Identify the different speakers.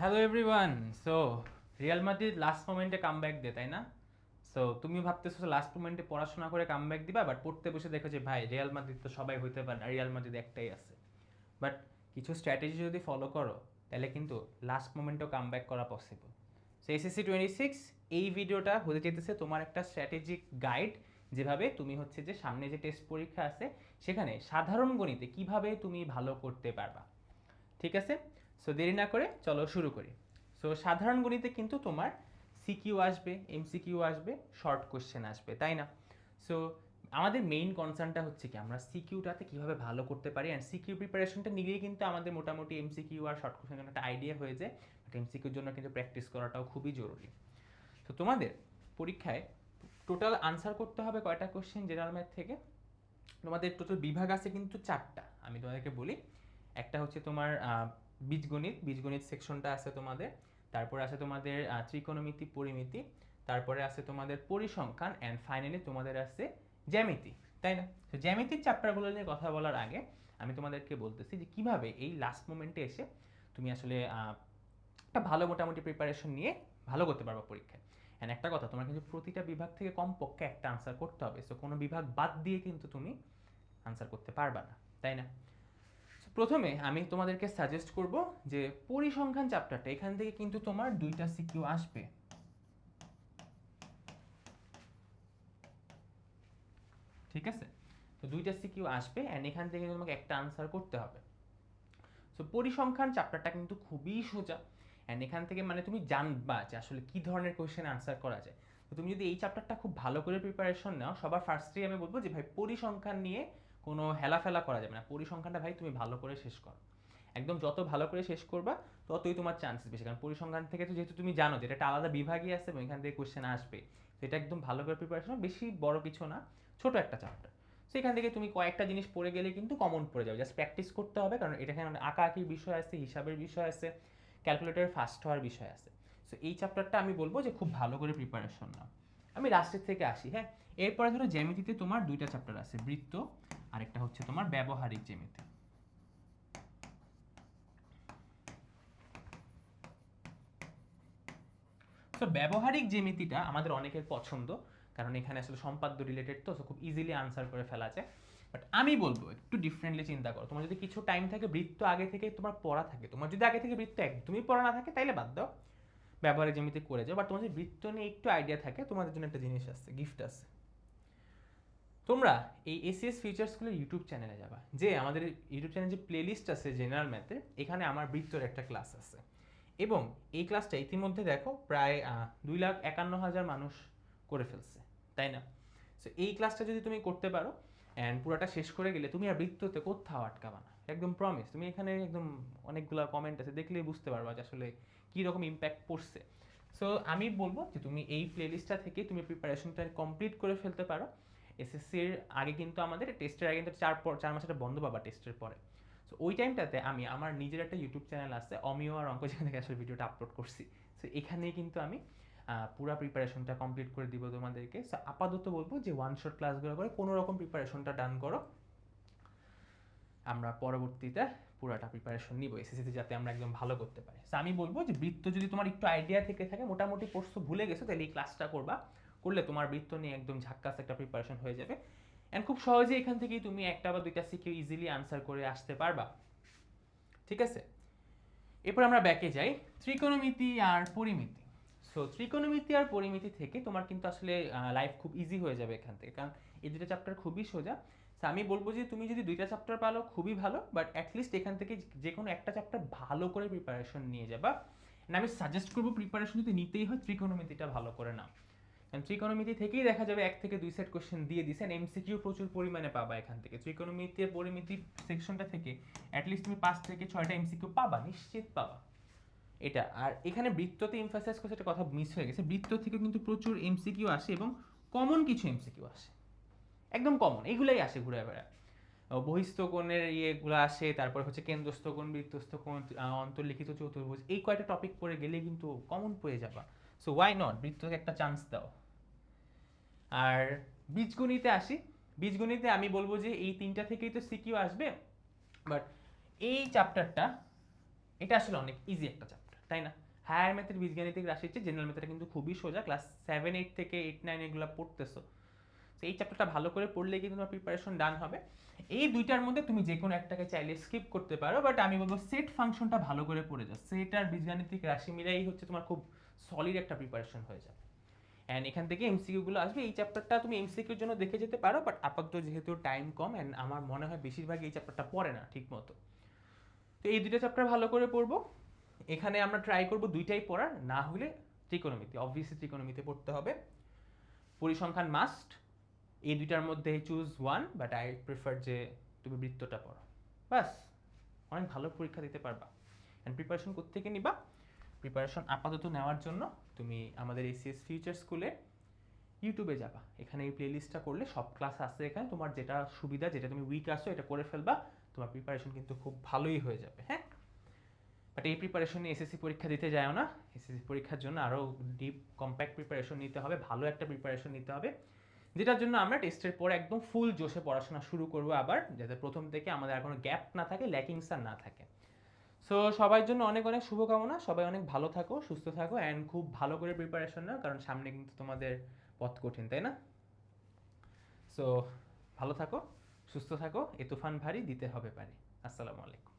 Speaker 1: Hello everyone so Real Madrid last মোমেন্টে comeback দে তাই না? সো তুমি ভাবতেছো লাস্ট মোমেন্টে পড়াশোনা করে কামব্যাক দিবা বাট পড়তে বসে দেখো যে ভাই রিয়াল মাদ্রিদ তো সবাই হইতে পারে না রিয়াল মাদ্রিদ একটাই আছে। বাট কিছু স্ট্র্যাটেজি যদি ফলো করো, তাহলে কিন্তু লাস্ট মোমেন্টেও কামব্যাক করা possible so SSC twenty six এই ভিডিওটা হতে যেতেছে তোমার একটা স্ট্র্যাটেজিক গাইড যেভাবে তুমি হচ্ছে যে সামনে যে টেস্ট পরীক্ষা আছে, সেখানে সাধারণ গণিতে কীভাবে তুমি ভালো করতে পারবা। ঠিক আছে? সো দেরি না করে চলো শুরু করি। সো সাধারণ গণিতে কিন্তু তোমার সিকিউ আসবে এমসিকিউ আসবে শর্ট কোশ্চেন আসবে, তাই না? সো আমাদের মেইন কনসার্নটা হচ্ছে কি, আমরা সিকিউটাতে কীভাবে ভালো করতে পারি অ্যান্ড সিকিউ প্রিপারেশনটা নিলেই কিন্তু আমাদের মোটামুটি এমসিকিউ আর শর্ট কোশ্চেন একটা আইডিয়া হয়ে যায় বাট এমসিকিউর জন্য কিন্তু প্র্যাকটিস করাটাও খুবই জরুরি। তো তোমাদের পরীক্ষায় টোটাল আনসার করতে হবে কয়টা কোশ্চেন জেনারেল ম্যাথ থেকে? তোমাদের টোটাল বিভাগ আছে কিন্তু চারটা, আমি তোমাদেরকে বলি। একটা হচ্ছে তোমার বীজগণিত বীজগণিত সেকশনটা আছে তোমাদের। তারপরে আছে তোমাদের ত্রিকোণমিতি, পরিমিতি। তারপরে আছে তোমাদের পরিসংখ্যান অ্যান্ড ফাইনালি তোমাদের আছে জ্যামিতি, তাই না? তো জ্যামিতির চ্যাপ্টারগুলো নিয়ে কথা বলার আগে আমি তোমাদেরকে বলতেছি যে কীভাবে এই লাস্ট মোমেন্টে এসে তুমি আসলে একটা ভালো মোটামুটি প্রিপারেশন নিয়ে ভালো করতে পারবা পরীক্ষায়। অ্যান্ড একটা কথা, তোমার কিন্তু প্রতিটা বিভাগ থেকে কমপক্ষে একটা আনসার করতে হবে। সো কোনো বিভাগ বাদ দিয়ে কিন্তু তুমি আনসার করতে পারবা না, তাই না? প্রথমে আমি তোমাদেরকে সাজেস্ট করব যে পরিসংখ্যান চ্যাপ্টারটা এখান থেকে কিন্তু তোমার দুইটা সিকিউ আসবে। ঠিক আছে? তো দুইটা সিকিউ আসবে অ্যান্ড এখান থেকে তোমাকে একটা আনসার করতে হবে। সো পরিসংখ্যান চ্যাপ্টারটা কিন্তু খুবই সোজা অ্যান্ড এখান থেকে মানে তুমি জানবা যে আসলে কি ধরনের কোয়েশ্চেন আনসার করা যায়। তো তুমি যদি এই চ্যাপ্টারটা খুব ভালো করে প্রিপারেশন নাও, সবার ফার্স্টেই আমি বলব যে ভাই, পরিসংখ্যান নিয়ে কোনো হেলাফেলা করা যাবে না। পরিসংখ্যানটা ভাই তুমি ভালো করে শেষ করো। একদম যত ভালো করে শেষ করবা, ততই তোমার চান্সেস বেশি। কারণ পরিসংখ্যান থেকে তো যেহেতু তুমি জানো যে এটা আলাদা বিভাগই আছে এবং এখান থেকে কোয়েশ্চেন আসবে তো এটা একদম ভালো করে প্রিপারেশন বেশি বড় কিছু না, ছোট একটা চ্যাপ্টার সেখান থেকে তুমি কয়েকটা জিনিস পড়ে গেলে কিন্তু কমন পড়ে যাবে। জাস্ট প্র্যাকটিস করতে হবে, কারণ এটা এখানে আঁকা আঁকির বিষয় আছে, হিসাবের বিষয় আছে ক্যালকুলেটর ফাস্ট হওয়ার বিষয় আছে। সো এই চ্যাপ্টারটা আমি বলব যে খুব ভালো করে প্রিপারেশন নাও। আমি লাস্টের থেকে আসি হ্যাঁ? এরপরে ধরো জ্যামিতিতে তোমার দুইটা চ্যাপ্টার আছে, বৃত্ত আরেকটা হচ্ছে তোমার ব্যবহারিক জ্যামিতি। তো ব্যবহারিক জ্যামিতিটা আমাদের অনেকের পছন্দ, কারণ এখানে আসলে সম্পাদ্য রিলেটেড তো খুব ইজিলি আনসার করে ফেলা যায়। বাট আমি বলব, একটু ডিফারেন্টলি চিন্তা করো। তোমার যদি কিছু টাইম থাকে, বৃত্ত আগে থেকে তোমার পড়া থাকে। তোমার যদি আগে থেকে বৃত্ত একদমই পড়া না থাকে, তাইলে বাদ দাও। ব্যবহারিক জ্যামিতি করে যাও। বাট তোমার যদি বৃত্ত নিয়ে একটু আইডিয়া থাকে, তোমাদের জন্য একটা জিনিস আছে গিফট আছে তোমরা এই এসিএস ফিচার স্কুলের ইউটিউব চ্যানেলে যাবা। যে আমাদের ইউটিউব চ্যানেলে যে প্লেলিস্ট আছে জেনারেল ম্যাথের এখানে আমার বৃত্তর একটা ক্লাস আছে। এবং এই ক্লাসটা ইতিমধ্যে দেখো প্রায় দুই লাখ একান্ন হাজার মানুষ করে ফেলছে, তাই না? সো এই ক্লাসটা যদি তুমি করতে পারো অ্যান্ড পুরোটা শেষ করে গেলে তুমি আর বৃত্ততে কোথাও আটকাবা না। একদম প্রমিস তুমি এখানে একদম অনেকগুলো কমেন্ট আছে, দেখলেই বুঝতে পারবা যে আসলে কী রকম ইম্প্যাক্ট পড়ছে। সো আমি বলব যে তুমি এই প্লেলিস্টটা থেকে তুমি প্রিপারেশনটা কমপ্লিট করে ফেলতে পারো। এসএসসির আগে কিন্তু আমাদের টেস্টের আগে কিন্তু চার পর, চার মাস একটা বন্ধ পাবা টেস্টের পরে। সো ওই টাইমটাতে আমি আমার নিজের একটা ইউটিউব চ্যানেল আছে অমিও আর অঙ্ক যেখান থেকে আসলে ভিডিওটা আপলোড করছি। সো এখানেই কিন্তু আমি পুরা প্রিপারেশনটা কমপ্লিট করে দিব তোমাদেরকে। সো আপাতত বলব যে ওয়ান শট ক্লাসগুলো করে কোনো রকম প্রিপারেশনটা ডান করো। আমরা পরবর্তীতে পুরাটা প্রিপারেশন নিব এসএসসিতে যাতে আমরা একদম ভালো করতে পারি। সো আমি বলব যে বৃত্ত যদি তোমার একটু আইডিয়া থেকে থাকে, মোটামুটি পড়ছো ভুলে গেছো, তাহলে এই ক্লাসটা করবা। করলে তোমার বৃত্ত নিয়ে একদম ঝাক্কাস একটা প্রিপারেশন হয়ে যাবে। অ্যান্ড খুব সহজে এখান থেকেই তুমি একটা বা দুইটা সিকিউ ইজিলি আনসার করে আসতে পারবা। ঠিক আছে? এরপর আমরা ব্যাকে যাই। ত্রিকোণমিতি আর পরিমিতি। সো ত্রিকোণমিতি আর পরিমিতি থেকে তোমার কিন্তু আসলে লাইফ খুব ইজি হয়ে যাবে এখান থেকে। কারণ এই দুটো চ্যাপ্টার খুবই সোজা। So, আমি বলব যে তুমি যদি দুইটা চ্যাপ্টার পালো খুবই ভালো। বাট অ্যাটলিস্ট এখান থেকে যে কোনো একটা চ্যাপ্টার ভালো করে প্রিপারেশন নিয়ে যাবা। আমি সাজেস্ট করব প্রিপারেশন যদি নিতেই হয় ত্রিকোণমিতিটা ভালো করে নাও। কারণ ত্রিকোণমিতি থেকেই দেখা যাবে এক থেকে দুই সেট কোশ্চেন দিয়ে দিছেন এমসিকিউ প্রচুর পরিমাণে পাবা এখান থেকে। ত্রিকোণমিতি পরিমিতি সেকশনটা থেকে অ্যাটলিস্ট তুমি পাঁচ থেকে ছয়টা এমসিকিউ পাবা, নিশ্চিত পাবা। এটা, আর এখানে বৃত্ততে ইমফাসাইজ করছে, একটা কথা মিস হয়ে গেছে। বৃত্ত থেকে কিন্তু প্রচুর এমসিকিউ আসে এবং কমন কিছু এমসিকিউ আসে। একদম কমন এইগুলাই আসে ঘুরে বেড়ায়। বহিস্থ কোণের ইয়েগুলো আসে, তারপর হচ্ছে কেন্দ্রস্থ কোণ, বৃত্তস্থ কোণ অন্তর্লিখিত চতুর্ভুজ, এই কয়টা টপিক পড়ে গেলে কিন্তু কমন পেয়ে যাবা। সো ওয়াই নট বৃত্তকে একটা চান্স দাও। আর বীজগণিতে আসি। বীজগণিতে আমি বলব যে এই তিনটা থেকেই তো সিকিউ আসবে বাট এই চ্যাপ্টারটা এটা আসলে অনেক ইজি একটা চ্যাপ্টার তাই না? হায়ার ম্যাথের বীজগাণিতিক রাশি চেয়ে জেনারেল ম্যাথটা কিন্তু খুবই সোজা ক্লাস সেভেন এইট থেকে এইট নাইন এগুলো পড়তেছো। তো এই চ্যাপ্টারটা ভালো করে পড়লে কিন্তু তোমার প্রিপারেশন ডান হবে। এই দুইটার মধ্যে তুমি যে কোনো একটাকে চাইলে স্কিপ করতে পারো বাট আমি বলব সেট ফাংশনটা ভালো করে পড়ে যাও। সেট আর বীজগাণিতিক রাশি মিলাই হচ্ছে তোমার খুব সলিড একটা প্রিপারেশন হয়ে যাবে। অ্যান্ড এখান থেকে এমসিকিউ গুলো আসবে। এই চ্যাপ্টারটা তুমি এমসিকিউর জন্য দেখে যেতে পারো বাট আপাতত যেহেতু টাইম কম অ্যান্ড আমার মনে হয় বেশিরভাগ এই চ্যাপ্টারটা পড়ে না ঠিক মতো তো এই দুইটা চ্যাপ্টার ভালো করে পড়ব। এখানে আমরা ট্রাই করব দুইটাই পড়ার, না হলে ত্রিকোণমিতি অবভিয়াসলি ত্রিকোণমিতি পড়তে হবে। পরিসংখ্যান মাস্ট এই দুইটার মধ্যে choose one but I prefer যে তুমি বৃত্তটা পড়ো। বাস অনেক ভালো পরীক্ষা দিতে পারবা। অ্যান্ড প্রিপারেশন থেকে নিবা? প্রিপারেশন আপাতত নেওয়ার জন্য তুমি আমাদের এসিএস ফিউচার স্কুলে ইউটিউবে যাবা। এখানে এই প্লেলিস্টটা করলে সব ক্লাস আছে এখানে। তোমার যেটা সুবিধা, যেটা তুমি উইক আসো এটা করে ফেলবা। তোমার প্রিপারেশন কিন্তু খুব ভালোই হয়ে যাবে হ্যাঁ? বাট এই প্রিপারেশন নিয়ে এসএসসি পরীক্ষা দিতে যাও না। এসএসসি পরীক্ষার জন্য আরও ডিপ কম্প্যাক্ট প্রিপারেশন নিতে হবে, ভালো একটা প্রিপারেশন নিতে হবে। যেটার জন্য আমরা টেস্টের পর একদম ফুল জোশে পড়াশোনা শুরু করব আবার। যাতে প্রথম থেকে আমাদের আর কোনো গ্যাপ না থাকে ল্যাকিংস আর না থাকে। সো সবার জন্য অনেক অনেক শুভকামনা। সবাই অনেক ভালো থাকো, সুস্থ থাকো অ্যান্ড খুব ভালো করে প্রিপারেশন নাও, কারণ সামনে কিন্তু তোমাদের পথ কঠিন, তাই না? সো ভালো থাকো, সুস্থ থাকো, এ তুফান ভারী, দিতে হবে পারি আসসালামু আলাইকুম।